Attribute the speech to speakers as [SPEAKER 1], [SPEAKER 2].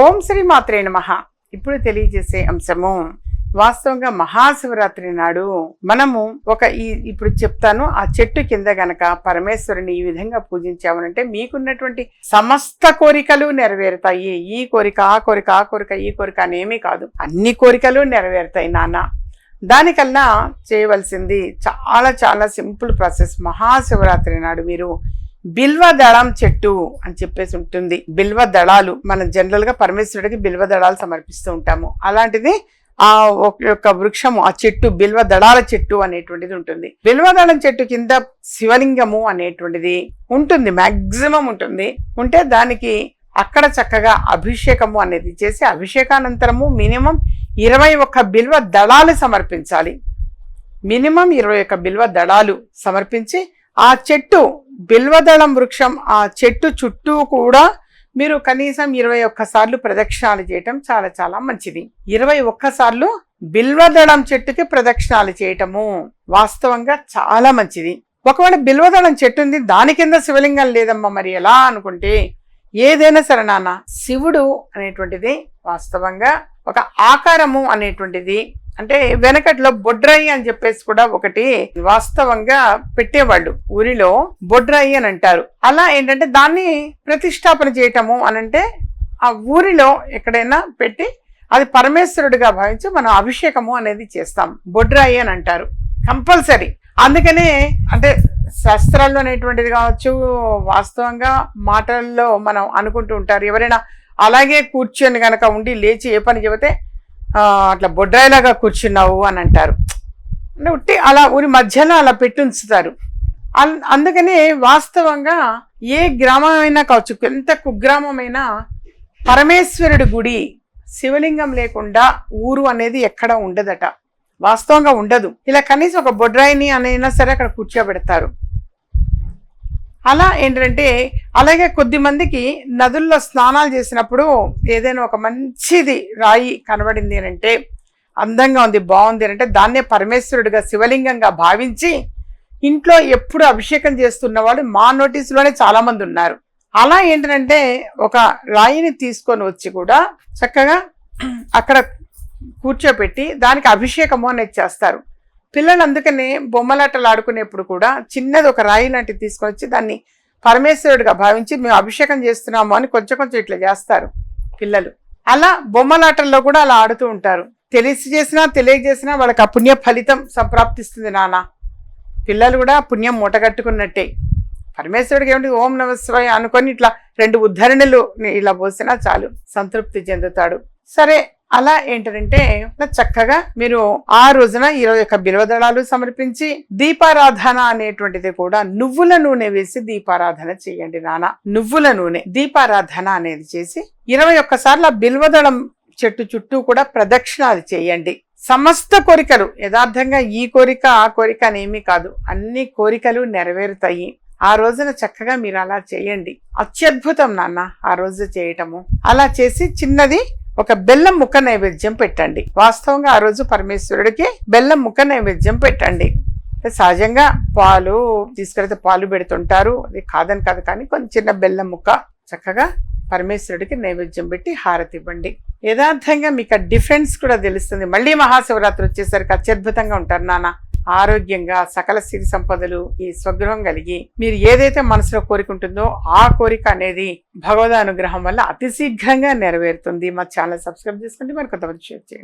[SPEAKER 1] ఓం శ్రీ మాత్రే నమ. ఇప్పుడు తెలియజేసే అంశము వాస్తవంగా మహాశివరాత్రి నాడు మనము ఒక ఈ ఇప్పుడు చెప్తాను ఆ చెట్టు కింద గనక పరమేశ్వరుని ఈ విధంగా పూజించామనంటే మీకున్నటువంటి సమస్త కోరికలు నెరవేరుతాయి. ఈ కోరిక ఆ కోరిక ఆ కోరిక ఈ కోరిక అనేమీ కాదు. అన్ని కోరికలు నెరవేరుతాయి నాన్న. దానికల్లా చేయవలసింది చాలా చాలా సింపుల్ ప్రాసెస్ మహాశివరాత్రి నాడు మీరు బిల్వ దళం చెట్టు అని చెప్పేసి ఉంటుంది. బిల్వ దళాలు మనం జనరల్గా పరమేశ్వరుడికి బిల్వ దళాలు సమర్పిస్తూ ఉంటాము. అలాంటిది ఆ యొక్క వృక్షము ఆ చెట్టు బిల్వ దళాల చెట్టు అనేటువంటిది ఉంటుంది. బిల్వ దళం చెట్టు కింద శివలింగము అనేటువంటిది ఉంటుంది మ్యాక్సిమం ఉంటుంది. ఉంటే దానికి అక్కడ చక్కగా అభిషేకము అనేది చేసి అభిషేకానంతరము మినిమం ఇరవై ఒక్క బిల్వ దళాలు సమర్పించాలి. మినిమం ఇరవై ఒక్క బిల్వ దళాలు సమర్పించి ఆ చెట్టు బిల్వదళం వృక్షం ఆ చెట్టు చుట్టూ కూడా మీరు కనీసం ఇరవై ఒక్కసార్లు ప్రదక్షిణాలు చేయటం చాలా చాలా మంచిది. ఇరవై ఒక్కసార్లు బిల్వదళం చెట్టుకి ప్రదక్షిణాలు చేయటము వాస్తవంగా చాలా మంచిది. ఒకవేళ బిల్వదళం చెట్టు ఉంది దాని కింద శివలింగం లేదమ్మా మరి ఎలా అనుకుంటే? ఏదైనా సరే నాన్న శివుడు అనేటువంటిది వాస్తవంగా ఒక ఆకారము అనేటువంటిది అంటే వెనకట్లో బొడ్రాయి అని చెప్పేసి కూడా ఒకటి వాస్తవంగా పెట్టేవాళ్ళు. ఊరిలో బొడ్రాయి అని అంటారు. అలా ఏంటంటే దాన్ని ప్రతిష్టాపన చేయటము అని అంటే ఆ ఊరిలో ఎక్కడైనా పెట్టి అది పరమేశ్వరుడిగా భావించి మనం అభిషేకము అనేది చేస్తాం. బొడ్రాయి అని అంటారు. కంపల్సరీ. అందుకనే అంటే శాస్త్రాల్లో అనేటువంటిది కావచ్చు వాస్తవంగా మాటల్లో మనం అనుకుంటూ ఉంటారు. ఎవరైనా అలాగే కూర్చొని గనక ఉండి లేచి ఏ పని చెబితే అట్లా బొడ్రాయిలాగా కూర్చున్నావు అని అంటారు. అంటే ఉట్టి అలా ఊరి మధ్యలో అలా పెట్టి ఉంచుతారు. అన్- వాస్తవంగా ఏ గ్రామమైనా కావచ్చు ఎంత కుగ్రామమైనా పరమేశ్వరుడి గుడి శివలింగం లేకుండా ఊరు అనేది ఎక్కడ ఉండదట. వాస్తవంగా ఉండదు. ఇలా కనీసం ఒక బొడ్రాయిని అనైనా సరే అక్కడ కూర్చోబెడతారు. అలా ఏంటంటే అలాగే కొద్ది మందికి నదుల్లో స్నానాలు చేసినప్పుడు ఏదైనా ఒక మంచిది రాయి కనబడింది అని అంటే అందంగా ఉంది బాగుంది అని అంటే దాన్నే పరమేశ్వరుడిగా శివలింగంగా భావించి ఇంట్లో ఎప్పుడు అభిషేకం చేస్తున్న వాళ్ళు మా నోటీసులోనే చాలామంది ఉన్నారు. అలా ఏంటంటే ఒక రాయిని తీసుకొని వచ్చి కూడా చక్కగా అక్కడ కూర్చోపెట్టి దానికి అభిషేకము అనేది చేస్తారు. పిల్లలు అందుకనే బొమ్మలాటలు ఆడుకునేప్పుడు కూడా చిన్నది ఒక రాయి లాంటిది తీసుకొని వచ్చి దాన్ని పరమేశ్వరుడిగా భావించి మేము అభిషేకం చేస్తున్నాము అని కొంచెం కొంచెం ఇట్లా చేస్తారు పిల్లలు. అలా బొమ్మలాటల్లో కూడా అలా ఆడుతూ ఉంటారు. తెలిసి చేసినా తెలియజేసినా వాళ్ళకి ఆ పుణ్య ఫలితం సంప్రాప్తిస్తుంది నాన్న. పిల్లలు కూడా పుణ్యం మూటగట్టుకున్నట్టే పరమేశ్వరుడికి ఏమిటి ఓం నమ అనుకొని ఇట్లా రెండు ఉద్ధరణలు ఇలా పోసినా చాలు సంతృప్తి చెందుతాడు. సరే అలా ఏంటంటే చక్కగా మీరు ఆ రోజున ఇరవై ఒక్క బిల్వదళాలు సమర్పించి దీపారాధన అనేటువంటిది కూడా నువ్వుల నూనె వేసి దీపారాధన చేయండి నాన్న. నువ్వుల నూనె దీపారాధన అనేది చేసి ఇరవై ఒక్కసార్లు ఆ బిల్వదళం చెట్టు చుట్టూ కూడా ప్రదక్షిణాలు చేయండి. సమస్త కోరికలు యథార్థంగా ఈ కోరిక ఆ కోరిక అనేమీ కాదు అన్ని కోరికలు నెరవేరుతాయి. ఆ రోజున చక్కగా మీరు అలా చేయండి. అత్యద్భుతం నాన్న ఆ రోజు చేయటము. అలా చేసి చిన్నది ఒక బెల్లం ముక్క నైవేద్యం పెట్టండి. వాస్తవంగా ఆ రోజు పరమేశ్వరుడికి బెల్లం ముక్క నైవేద్యం పెట్టండి. సహజంగా పాలు తీసుకెళ్తే పాలు పెడుతుంటారు. అది కాదని కాదు కానీ కొంచెం చిన్న బెల్లం ముక్క చక్కగా పరమేశ్వరుడికి నైవేద్యం పెట్టి హారతి ఇవ్వండి. యథార్థంగా మీకు ఆ డిఫరెన్స్ కూడా తెలుస్తుంది. మళ్ళీ మహాశివరాత్రి వచ్చేసరికి అత్యద్భుతంగా ఉంటారు నాన్న ఆరోగ్యంగా సకల సిరి సంపదలు ఈ స్వగృహం కలిగి మీరు ఏదైతే మనసులో కోరిక ఉంటుందో ఆ కోరిక అనేది భగవద్ అనుగ్రహం వల్ల అతి శీఘ్రంగా నెరవేరుతుంది. మా ఛానల్ సబ్స్క్రైబ్ చేసుకోండి. మరి కొంతమంది షేర్ చేయండి.